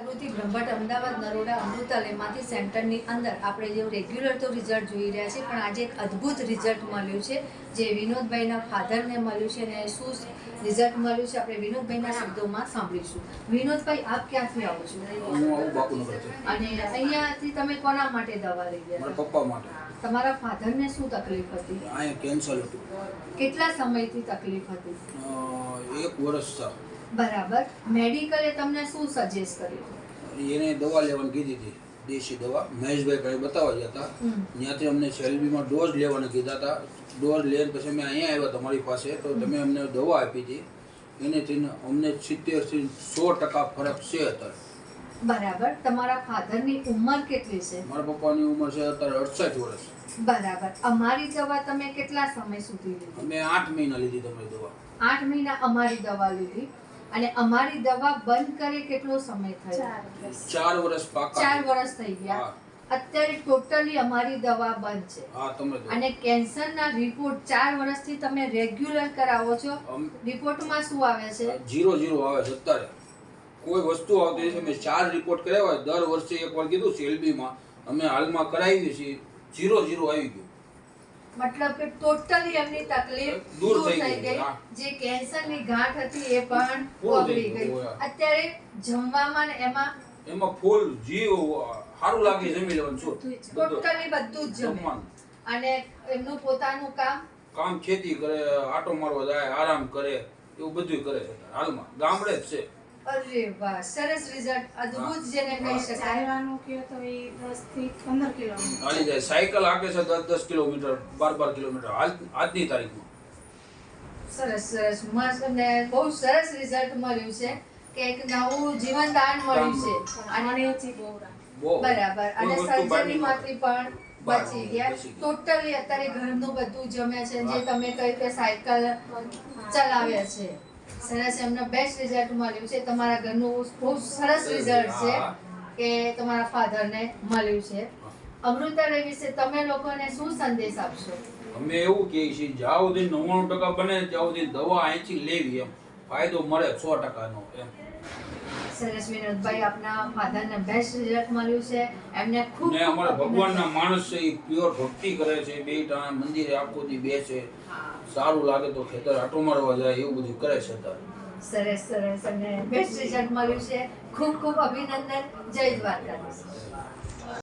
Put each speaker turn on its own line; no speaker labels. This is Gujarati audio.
જાગૃતિ બ્રહ્મભટ્ટ અમદાવાદ નરોડા અમૃતાલયમાંથી સેન્ટરની અંદર આપણે જે રેગ્યુલર તો રિઝલ્ટ જોઈ રહ્યા છીએ પણ આજે એક અદ્ભુત રિઝલ્ટ મળ્યું છે જે વિનોદભાઈના ફાધરને મળ્યું છે અને શું રિઝલ્ટ મળ્યું છે આપણે વિનોદભાઈના શબ્દોમાં સાંભળીશું. વિનોદભાઈ આપ ક્યાંથી આવો છો? અને અહીંયાથી તમે કોના માટે દવા લઈ ગયા
પપ્પા માટે.
તમારા ફાધરને શું તકલીફ હતી?
અહીંયા કેન્સર હતું.
કેટલા સમયથી તકલીફ હતી?
એક વર્ષ
બરાબર. મેડિકલે તમને શું સજેસ્ટ કર્યું?
એને દવા લેવાની કીધી હતી દેશી દવા. મહેશભાઈ પાસે બતાવવા ગયા હતા. ત્યાંથી અમને સેલબીમાં ડોઝ લેવાના કીધા હતા. ડોઝ લઈને પછી અમે અહીંયા આવ્યા તમારી પાસે. તો તમે અમને દવા આપી હતી. એનેથી અમને સિત્તેરથી સો ટકા ફરક છે અત્યારે.
બરાબર. તમારા ફાધરની ઉંમર કેટલી છે?
મારા પપ્પાની ઉંમર છે અત્યારે અડસઠ વર્ષ.
બરાબર. અમારી દવા તમે કેટલા સમય સુધી લીધી?
અમે આઠ મહિના લીધી તમારી દવા.
આઠ મહિના અમારી દવા લીધી. અને અમારી દવા બંધ કરે કેટલો સમય થયો?
ચાર વર્ષ. પાકા.
ચાર વર્ષ થઈ ગયા. અત્યારે ટોટલી અમારી દવા બંધ છે. અને કેન્સરના રિપોર્ટ ચાર વર્ષથી તમે રેગ્યુલર કરાવો છો.
રિપોર્ટ
રિપોર્ટમાં શું આવે છે?
જીરો જીરો આવે છે અત્યારે. કોઈ વસ્તુ આવતી નથી. મેં ચાર રિપોર્ટ કરાવ્યા દર વર્ષે એક વાર કીધું સેલબીમાં અમે હાલમાં કરાવી છીએ. જીરો જીરો આવી ગયું.
મતલબ કે ટોટલી એમની તકલીફ
દૂર થઈ ગઈ.
જે કેન્સરની ગાંઠ હતી એ પણ ઓગળી ગઈ. અત્યારે જમવામાં ને એમાં
એમાં ફૂલ જીવ સારું લાગે જમી લેવાનું. બધું.
ટોટલી બધું જ
જમવાનું.
અને એમનું પોતાનું કામ
કામ ખેતી કરે આટો મારવા જાય આરામ કરે એવું બધું કરે છે હાલમાં. ગામડે જ છે.
અરે વાહ સરસ રિઝલ્ટ અદ્ભુત જેને કહી શકાય.
ચાલવાનું કયો તો એ 10 થી પંદર કિલોમીટર
હાલી જાય. સાયકલ હાકે છે 10 10 કિલોમીટર 12 12 કિલોમીટર. હાલ આજની તારીખમાં.
સરસ સરસ. મસ્ત ને બહુ સરસ રિઝલ્ટ મળ્યું છે કે એક નવું જીવન દાન મળ્યું છે. અને બરાબર. અને
ન
સર્જરીમાંથી પણ બચી ગયા. ટોટલી અત્યારે ઘરનું બધું જમે છે જે તમે કહ્યું કે સાયકલ ચલાવ્યા છે. સરસ એમને બેસ્ટ રિઝલ્ટ મળ્યું છે. તમારા ઘરનું બહુ સરસ રિઝલ્ટ છે. કે તમારા ફાધરને મળ્યું છે. અમૃતાલય વિશે તમે લોકોને શું સંદેશ આપશો?
અમે એવું કહીએ છીએ જ્યાં સુધી નવ્વાણું ટકા બને ત્યાં સુધી દવા અહીંથી લેવી એમ. ફાયદો મળે સો ટકાનો એમ.
સરસ વિનોદભાઈ આપના ફાધરને બેસ્ટ રિઝલ્ટ મળ્યું છે. એમને ખૂબ
ને અમારા ભગવાનના માણસ છે એ પ્યોર ભક્તિ કરે છે. બે ટાણા મંદિરે આખો દી બેસે સારું લાગે તો ખેતર આટો મારવા જાય એવું બધું કરે છે અત્યારે.
સરસ સરસ. અને બેસ્ટ રિઝલ્ટ મળ્યું છે. ખૂબ ખૂબ અભિનંદન. જય દ્વારકાધીશ.